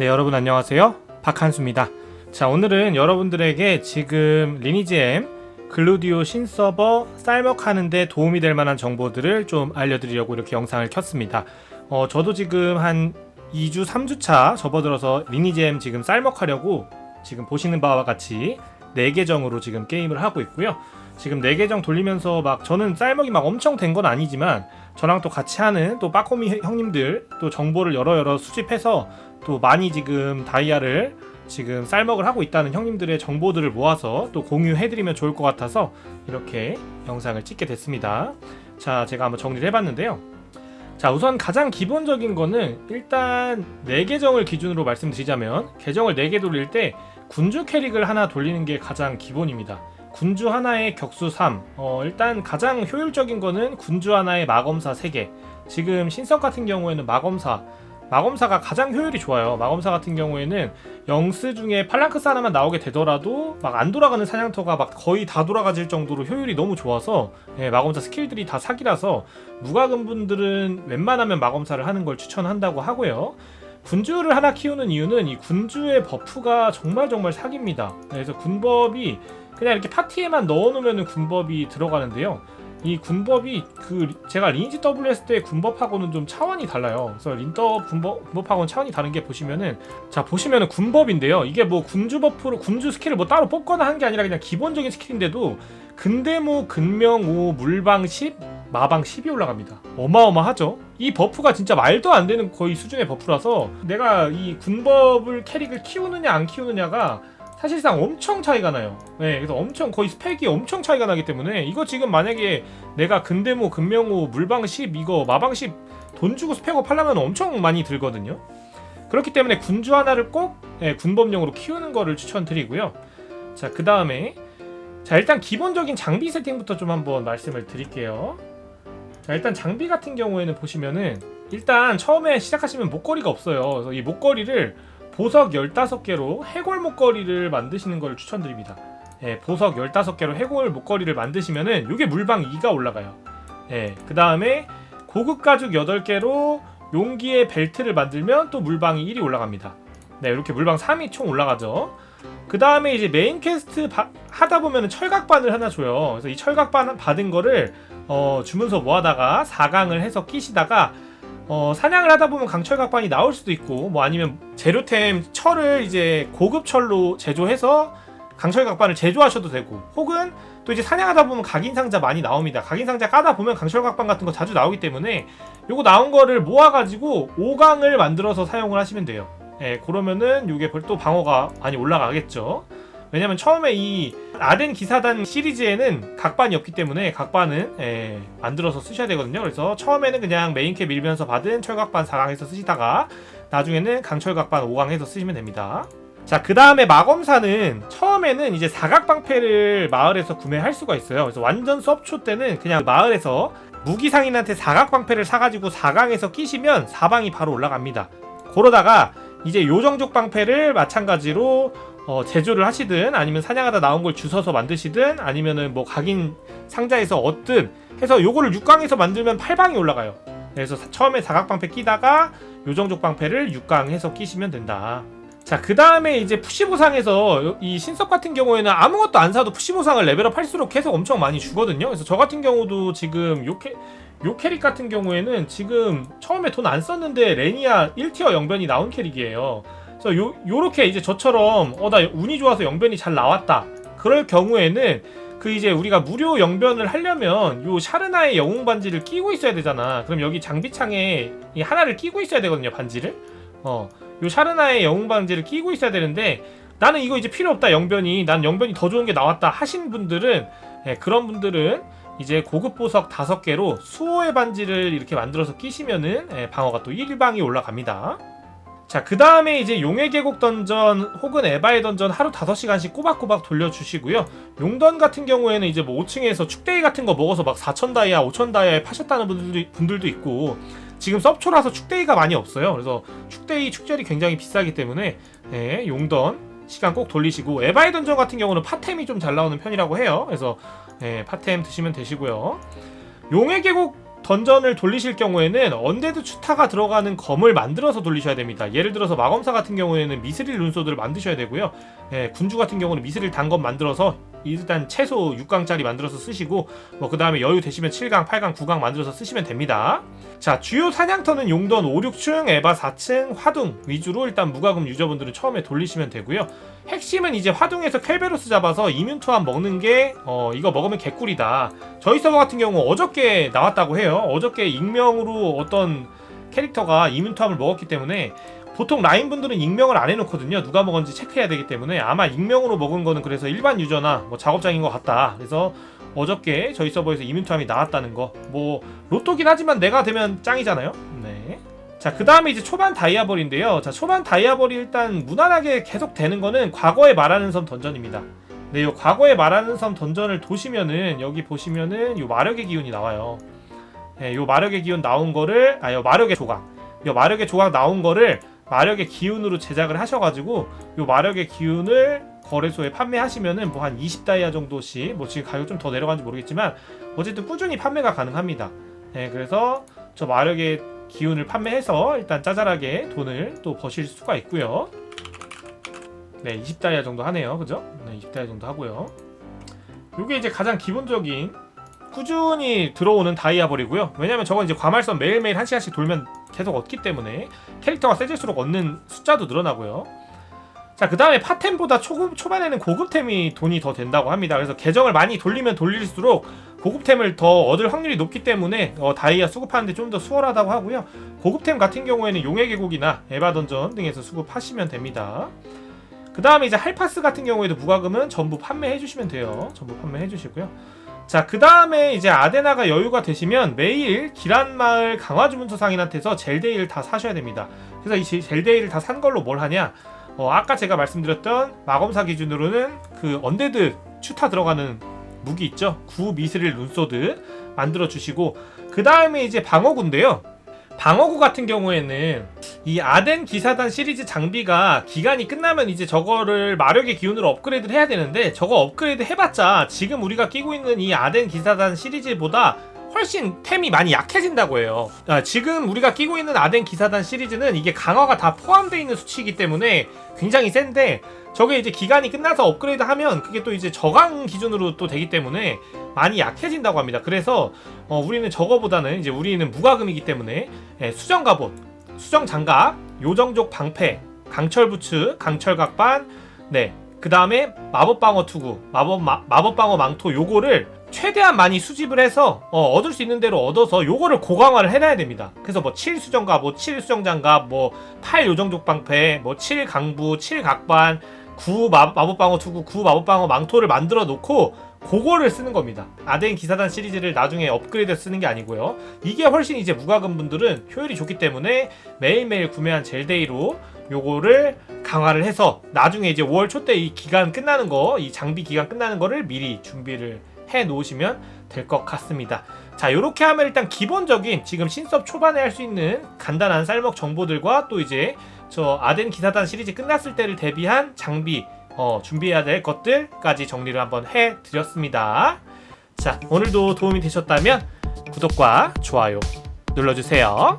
네, 여러분 안녕하세요. 박한수입니다. 자, 오늘은 여러분들에게 지금 리니지 M 글루디오 신서버 쌀먹하는데 도움이 될 만한 정보들을 좀 알려드리려고 이렇게 영상을 켰습니다. 어, 저도 지금 한 2주, 3주차 접어들어서 리니지 M 지금 쌀먹하려고 지금 보시는 바와 같이 4계정으로 지금 게임을 하고 있고요. 지금 4계정 돌리면서 막 저는 쌀먹이 막 엄청 된 건 아니지만 저랑 또 같이 하는 또 빠꼬미 형님들 또 정보를 여러 여러 수집해서 또 많이 지금 다이아를 지금 쌀먹을 하고 있다는 형님들의 정보들을 모아서 또 공유해드리면 좋을 것 같아서 이렇게 영상을 찍게 됐습니다. 자, 제가 한번 정리를 해봤는데요. 자, 우선 가장 기본적인 거는 일단 4계정을 기준으로 말씀드리자면 계정을 4개 돌릴 때 군주 캐릭을 하나 돌리는 게 가장 기본입니다. 군주 하나에 격수 3. 어, 일단 가장 효율적인 거는 군주 하나에 마검사 3개. 지금 신석 같은 경우에는 마검사 마검사가 가장 효율이 좋아요. 마검사 같은 경우에는 영스 중에 팔랑크스 하나만 나오게 되더라도 막 안 돌아가는 사냥터가 막 거의 다 돌아가질 정도로 효율이 너무 좋아서 예, 마검사 스킬들이 다 사기라서 무과금 분들은 웬만하면 마검사를 하는 걸 추천한다고 하고요. 군주를 하나 키우는 이유는 이 군주의 버프가 정말 정말 사기입니다. 그래서 군법이 그냥 이렇게 파티에만 넣어놓으면 군법이 들어가는데요. 이 군법이 그 제가 했을 때 군법하고는 좀 차원이 달라요. 그래서 린더 군법, 군법하고는 차원이 다른 게 보시면은 자 보시면은 군법인데요. 이게 뭐 군주 버프로 군주 스킬을 뭐 따로 뽑거나 한 게 아니라 그냥 기본적인 스킬인데도 근대무, 근명우, 물방 10, 마방 10이 올라갑니다. 어마어마하죠. 이 버프가 진짜 말도 안 되는 거의 수준의 버프라서 내가 이 군법을 캐릭을 키우느냐 안 키우느냐가 사실상 엄청 차이가 나요. 네, 그래서 엄청 거의 스펙이 엄청 차이가 나기 때문에 이거 지금 만약에 내가 근대모, 근명호, 물방 10 이거 마방 10돈 주고 스펙업 하려면 엄청 많이 들거든요. 그렇기 때문에 군주 하나를 꼭 네, 군법용으로 키우는 거를 추천드리고요. 자, 그 다음에 자 일단 기본적인 장비 세팅부터 좀 한번 말씀을 드릴게요. 자 일단 장비 같은 경우에는 보시면은 일단 처음에 시작하시면 목걸이가 없어요. 그래서 이 목걸이를 보석 15개로 해골 목걸이를 만드시는 걸 추천드립니다. 예, 보석 15개로 해골 목걸이를 만드시면은 이게 물방 2가 올라가요. 예, 그 다음에 고급 가죽 8개로 용기의 벨트를 만들면 또 물방이 1이 올라갑니다. 네, 이렇게 물방 3이 총 올라가죠. 그 다음에 이제 메인 퀘스트 바, 하다 보면 철각반을 하나 줘요. 그래서 이 철각반 받은 거를 어, 주문서 모아다가 4강을 해서 끼시다가 어, 사냥을 하다 보면 강철 각반이 나올 수도 있고 뭐 아니면 재료템 철을 이제 고급 철로 제조해서 강철 각반을 제조하셔도 되고 혹은 또 이제 사냥하다 보면 각인 상자 많이 나옵니다. 각인 상자 까다 보면 강철 각반 같은 거 자주 나오기 때문에 요거 나온 거를 모아 가지고 5강을 만들어서 사용을 하시면 돼요. 예, 그러면은 요게 또 방어가 많이 올라가겠죠. 왜냐면 처음에 이 아덴 기사단 시리즈에는 각반이 없기 때문에 각반은 예, 만들어서 쓰셔야 되거든요. 그래서 처음에는 그냥 메인캐 밀면서 받은 철각반 4강에서 쓰시다가 나중에는 강철각반 5강에서 쓰시면 됩니다. 자, 그 다음에 마검사는 처음에는 이제 사각방패를 마을에서 구매할 수가 있어요. 그래서 완전 섭초 때는 그냥 마을에서 무기상인한테 사각방패를 사가지고 4강에서 끼시면 4방이 바로 올라갑니다. 그러다가 이제 요정족 방패를 마찬가지로 어, 제조를 하시든 아니면 사냥하다 나온 걸 주워서 만드시든 아니면은 뭐 각인 상자에서 얻든 해서 요거를 6강에서 만들면 8방이 올라가요. 그래서 사, 처음에 사각방패 끼다가 요정족 방패를 6강 해서 끼시면 된다. 자, 그 다음에 이제 푸시 보상에서 이 신석 같은 경우에는 아무것도 안 사도 푸시 보상을 레벨업 할수록 계속 엄청 많이 주거든요. 그래서 저 같은 경우도 지금 요, 캐, 요 캐릭 같은 경우에는 지금 처음에 돈 안 썼는데 레니아 1티어 영변이 나온 캐릭이에요. 그래서 요, 요렇게 이제 저처럼 어 나 운이 좋아서 영변이 잘 나왔다. 그럴 경우에는 그 이제 우리가 무료 영변을 하려면 요 샤르나의 영웅 반지를 끼고 있어야 되잖아. 그럼 여기 장비창에 이 하나를 끼고 있어야 되거든요, 반지를. 어. 요 샤르나의 영웅 반지를 끼고 있어야 되는데 나는 이거 이제 필요 없다 영변이 난 영변이 더 좋은 게 나왔다 하신 분들은 예, 그런 분들은 이제 고급 보석 5개로 수호의 반지를 이렇게 만들어서 끼시면은 예, 방어가 또 1방이 올라갑니다. 자, 그 다음에 이제 용의 계곡 던전 혹은 에바의 던전 하루 5시간씩 꼬박꼬박 돌려주시고요. 용던 같은 경우에는 이제 뭐 5층에서 축대이 같은 거 먹어서 막 4천 다이아, 5천 다이아에 파셨다는 분들도, 분들도 있고 지금 섭초라서 축대이가 많이 없어요. 그래서 축대이 축절이 굉장히 비싸기 때문에 네, 용던 시간 꼭 돌리시고 에바의 던전 같은 경우는 파템이 좀 잘 나오는 편이라고 해요. 그래서 네, 파템 드시면 되시고요. 용의 계곡 던전을 돌리실 경우에는 언데드 추타가 들어가는 검을 만들어서 돌리셔야 됩니다. 예를 들어서 마검사 같은 경우에는 미스릴 룬소드를 만드셔야 되고요. 예, 군주 같은 경우는 미스릴 단검 만들어서 일단 최소 6강짜리 만들어서 쓰시고 뭐 그 다음에 여유 되시면 7강, 8강, 9강 만들어서 쓰시면 됩니다. 자 주요 사냥터는 용던 5, 6층, 에바 4층, 화둥 위주로 일단 무과금 유저분들은 처음에 돌리시면 되고요. 핵심은 이제 화둥에서 켈베로스 잡아서 이뮨 투합 먹는 게 어, 이거 먹으면 개꿀이다. 저희 서버 같은 경우 어저께 나왔다고 해요. 어저께 익명으로 어떤 캐릭터가 이뮨 투합을 먹었기 때문에 보통 라인 분들은 익명을 안 해놓거든요. 누가 먹었는지 체크해야 되기 때문에 아마 익명으로 먹은 거는 그래서 일반 유저나 뭐 작업장인 것 같다. 그래서 어저께 저희 서버에서 이뮨 투합이 나왔다는 거. 뭐 로또긴 하지만 내가 되면 짱이잖아요. 네. 자, 그 다음에 이제 초반 다이아벌인데요. 자, 초반 다이아벌이 일단 무난하게 계속 되는 거는 과거에 말하는 섬 던전입니다. 네, 요 과거에 말하는 섬 던전을 도시면은 여기 보시면은 요 마력의 기운이 나와요. 네, 요 마력의 기운 나온 거를 아, 요 마력의 조각. 요 마력의 조각 나온 거를 마력의 기운으로 제작을 하셔가지고 요 마력의 기운을 거래소에 판매하시면은 뭐 한 20다이아 정도씩 뭐 지금 가격 좀 더 내려간지 모르겠지만 어쨌든 꾸준히 판매가 가능합니다. 네, 그래서 저 마력의 기운을 판매해서 일단 짜잘하게 돈을 또 버실 수가 있고요. 네, 20다이아 정도 하네요. 그죠? 네, 20다이아 정도 하고요. 요게 이제 가장 기본적인 꾸준히 들어오는 다이아벌이고요. 왜냐면 저건 이제 과말선 매일매일 한 시간씩 돌면 계속 얻기 때문에 캐릭터가 세질수록 얻는 숫자도 늘어나고요. 자, 그 다음에 파템보다 초급, 초반에는 고급템이 돈이 더 된다고 합니다. 그래서 계정을 많이 돌리면 돌릴수록 고급템을 더 얻을 확률이 높기 때문에 어, 다이아 수급하는데 좀 더 수월하다고 하고요. 고급템 같은 경우에는 용의 계곡이나 에바 던전 등에서 수급하시면 됩니다. 그 다음에 이제 할파스 같은 경우에도 무과금은 전부 판매해 주시면 돼요. 전부 판매해 주시고요. 자, 그 다음에 이제 아데나가 여유가 되시면 매일 기란마을 강화주문서상인한테서 젤데이를 다 사셔야 됩니다. 그래서 이 젤- 젤데이를 다 산 걸로 뭘 하냐? 어, 아까 제가 말씀드렸던 마검사 기준으로는 그 언데드 추타 들어가는 무기 있죠? 구 미스릴 룬소드 만들어 주시고 그 다음에 이제 방어구인데요. 방어구 같은 경우에는 이 아덴 기사단 시리즈 장비가 기간이 끝나면 이제 저거를 마력의 기운으로 업그레이드를 해야 되는데 저거 업그레이드 해봤자 지금 우리가 끼고 있는 이 아덴 기사단 시리즈보다 훨씬 템이 많이 약해진다고 해요. 아, 지금 우리가 끼고 있는 아덴 기사단 시리즈는 이게 강화가 다 포함되어 있는 수치이기 때문에 굉장히 센데 저게 이제 기간이 끝나서 업그레이드 하면 그게 또 이제 저강 기준으로 또 되기 때문에 많이 약해진다고 합니다. 그래서 어, 우리는 저거보다는 이제 우리는 무과금이기 때문에 예, 수정 갑옷, 수정 장갑, 요정족 방패, 강철 부츠, 강철 각반, 네. 그 다음에 마법 방어 투구, 마법 마, 마법 방어 망토 요거를 최대한 많이 수집을 해서 어, 얻을 수 있는 대로 얻어서 요거를 고강화를 해놔야 됩니다. 그래서 뭐 7 수정 갑옷, 7 수정 장갑, 뭐8 요정족 방패, 뭐7 강부, 7 각반, 9 마, 마법 방어 투구, 9 마법 방어 망토를 만들어 놓고 그거를 쓰는 겁니다. 아덴 기사단 시리즈를 나중에 업그레이드 쓰는 게 아니고요. 이게 훨씬 이제 무과금 분들은 효율이 좋기 때문에 매일매일 구매한 젤데이로 요거를 강화를 해서 나중에 이제 5월 초 때 이 기간 끝나는 거, 이 장비 기간 끝나는 거를 미리 준비를 해 놓으시면 될 것 같습니다. 자, 요렇게 하면 일단 기본적인 지금 신섭 초반에 할 수 있는 간단한 쌀먹 정보들과 또 이제 저 아덴 기사단 시리즈 끝났을 때를 대비한 장비 어, 준비해야 될 것들까지 정리를 한번 해 드렸습니다. 자, 오늘도 도움이 되셨다면 구독과 좋아요 눌러주세요.